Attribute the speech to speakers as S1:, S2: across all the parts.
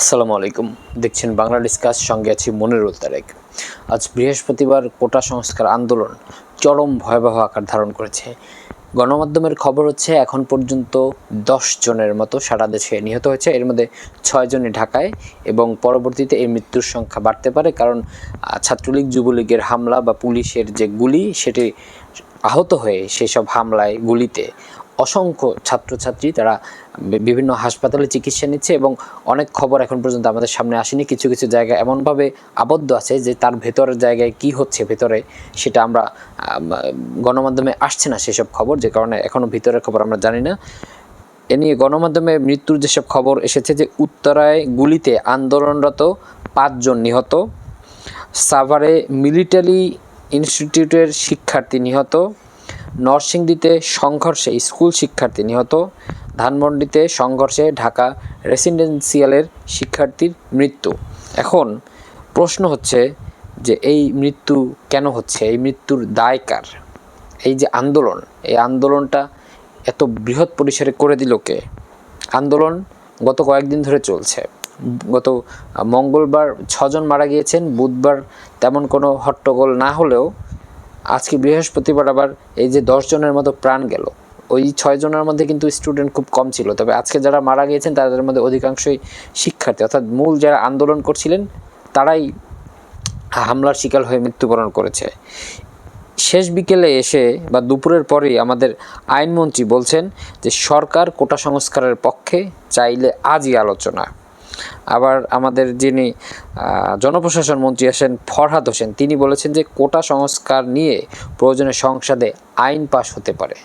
S1: আসসালামু আলাইকুম। দেখছেন বাংলা ডিসকাস সঙ্গে আছি মনিরুল তারেক আজ বৃহস্পতিবার কোটা সংস্কার আন্দোলন চরম ভয়াবহ আকার ধারণ করেছে। গণমাধ্যমের খবর হচ্ছে, এখন পর্যন্ত দশ জনের মতো সারা দেশে নিহত হয়েছে। এর মধ্যে ছয় জনই ঢাকায় এবং পরবর্তীতে এই মৃত্যুর সংখ্যা বাড়তে পারে কারণ ছাত্রলীগ, যুবলীগের হামলা বা পুলিশের যে গুলি, সেটি আহত হয়ে সেসব হামলায় গুলিতে অসংখ্য ছাত্রছাত্রী তারা বিভিন্ন হাসপাতালে চিকিৎসা নিচ্ছে এবং অনেক খবর এখন পর্যন্ত আমাদের সামনে আসেনি। কিছু কিছু জায়গা এমনভাবে আবদ্ধ আছে যে তার ভেতরের জায়গায় কি হচ্ছে, ভেতরে সেটা আমরা গণমাধ্যমে আসছে না সেসব খবর, যে কারণে এখনও ভিতরের খবর আমরা জানি না। এ নিয়ে গণমাধ্যমে মৃত্যুর যেসব খবর এসেছে যে উত্তরায় গুলিতে আন্দোলনরত পাঁচজন নিহত, সাভারে মিলিটারি ইনস্টিটিউটের শিক্ষার্থী নিহত নরসিংদীতে সংঘর্ষে স্কুল শিক্ষার্থী নিহত। ধানমন্ডিতে সংঘর্ষে ঢাকা রেসিডেন্সিয়ালের শিক্ষার্থীর মৃত্যু। এখন প্রশ্ন হচ্ছে যে এই মৃত্যু কেন হচ্ছে? এই মৃত্যুর দায় কার? এই যে আন্দোলন, এই আন্দোলনটা এত বৃহৎ পরিসরে করে দিল কে? আন্দোলন গত কয়েকদিন ধরে চলছে। গত মঙ্গলবার ছজন মারা গিয়েছেন, বুধবার তেমন কোনো হট্টগোল না হলেও আজকে বৃহস্পতিবার আবার এই যে দশ জনের মতো প্রাণ গেল। ওই ছয় জনের মধ্যে কিন্তু স্টুডেন্ট খুব কম ছিল। তবে আজকে যারা মারা গিয়েছেন, তাদের মধ্যে অধিকাংশই শিক্ষার্থী। অর্থাৎ মূল যারা আন্দোলন করছিলেন, তারাই হামলার শিকার হয়ে মৃত্যুবরণ করেছে। শেষ বিকেলে এসে বা দুপুরের পরেই আমাদের আইনমন্ত্রী বলছেন যে, সরকার কোটা সংস্কারের পক্ষে চাইলে আজই আলোচনা। আবার আমাদের যিনি জনপ্রশাসন মন্ত্রী আছেন ফরহাদ হোসেন, তিনি বলেছেন যে কোটা সংস্কার নিয়ে প্রয়োজনে সংসদে আইন পাশ হতে পারে।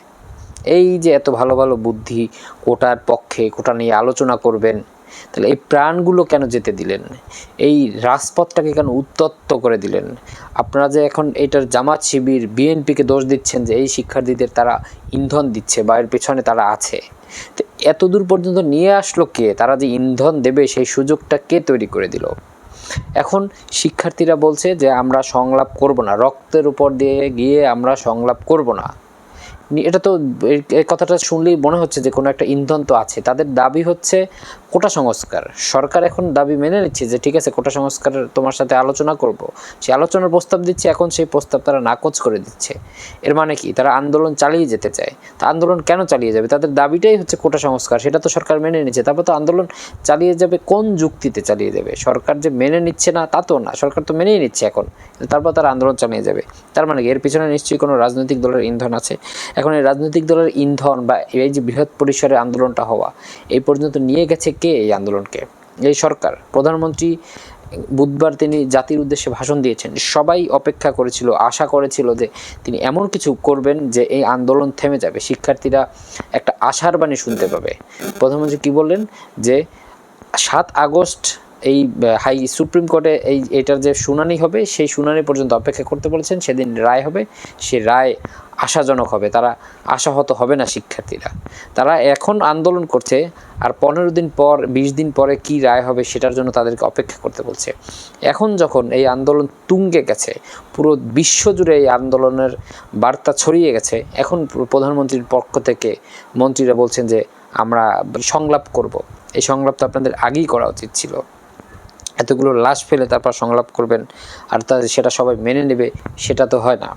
S1: এই যে এত ভালো ভালো বুদ্ধি কোটার পক্ষে কোটা নিয়ে আলোচনা করবেন তাহলে এই প্রাণগুলো কেন যেতে দিলেন? এই রাজপথটাকে কেন উত্তপ্ত করে দিলেন? আপনারা যে এখন এটার জামাত শিবির, বিএনপিকে দোষ দিচ্ছেন যে এই শিক্ষার্থীদের তারা ইন্ধন দিচ্ছে বা এর পেছনে তারা আছে। তো এত দূর পর্যন্ত নিয়ে আসলো কে? তারা যে ইন্ধন দেবে সেই সুযোগটা কে তৈরি করে দিল? এখন শিক্ষার্থীরা বলছে যে আমরা সংলাপ করব না, রক্তের উপর দিয়ে গিয়ে আমরা সংলাপ করব না নি- এটা তো এই- কথাটা শুনলেই মনে হচ্ছে যে কোনো একটা ইন্ধন তো আছে। তাদের দাবি হচ্ছে কোটা সংস্কার। সরকার এখন দাবি মেনে নিচ্ছে যে, ঠিক আছে, কোটা সংস্কারের তোমার সাথে আলোচনা করব। সেই আলোচনার প্রস্তাব দিচ্ছে, এখন সেই প্রস্তাব তারা নাকচ করে দিচ্ছে। এর মানে কি? তারা আন্দোলন চালিয়ে যেতে চায়। তা আন্দোলন কেন চালিয়ে যাবে? তাদের দাবিটাই হচ্ছে কোটা সংস্কার। সেটা তো সরকার মেনে নিচ্ছে। তারপর তো আন্দোলন চালিয়ে যাবে কোন যুক্তিতে চালিয়ে যাবে? সরকার যে মেনে নিচ্ছে না, তা তো না। সরকার তো মেনেই নিচ্ছে এখন। তারপর তারা আন্দোলন চালিয়ে যাবে। তার মানে কি? এর পিছনে নিশ্চয়ই কোনো রাজনৈতিক দলের ইন্ধন আছে। এখন এই রাজনৈতিক দলের ইন্ধন বা এই যে বৃহৎ পরিসরে আন্দোলনটা হওয়া, এই পর্যন্ত নিয়ে গেছে কে এই আন্দোলনকে? এই সরকার। প্রধানমন্ত্রী বুধবার তিনি জাতির উদ্দেশ্যে ভাষণ দিয়েছেন। সবাই অপেক্ষা করেছিল, আশা করেছিল যে তিনি এমন কিছু করবেন যে এই আন্দোলন থেমে যাবে। শিক্ষার্থীরা একটা আশার বাণী শুনতে পাবে। প্রধানমন্ত্রী কি বললেন? যে সাত আগস্ট এই হাই সুপ্রিম কোর্টে এই, এটার যে শুনানি হবে, সেই শুনানি পর্যন্ত অপেক্ষা করতে বলেছেন। সেদিন রায় হবে। সে রায় আশাজনক হবে, তারা আশাহত হবে না শিক্ষার্থীরা। তারা এখন আন্দোলন করছে আর পনেরো দিন পর, বিশ দিন পরে কি রায় হবে সেটার জন্য তাদেরকে অপেক্ষা করতে বলছে। এখন যখন এই আন্দোলন তুঙ্গে গেছে, পুরো বিশ্বজুড়ে এই আন্দোলনের বার্তা ছড়িয়ে গেছে, এখন প্রধানমন্ত্রীর পক্ষ থেকে মন্ত্রীরা বলছেন যে আমরা সংলাপ করব। এই সংলাপ তো আপনাদের আগেই করা উচিত ছিল। এতগুলো লাশ ফেলে তারপর সংলাপ করবেন আর তা সেটা সবাই মেনে নেবে, সেটা তো হয় না।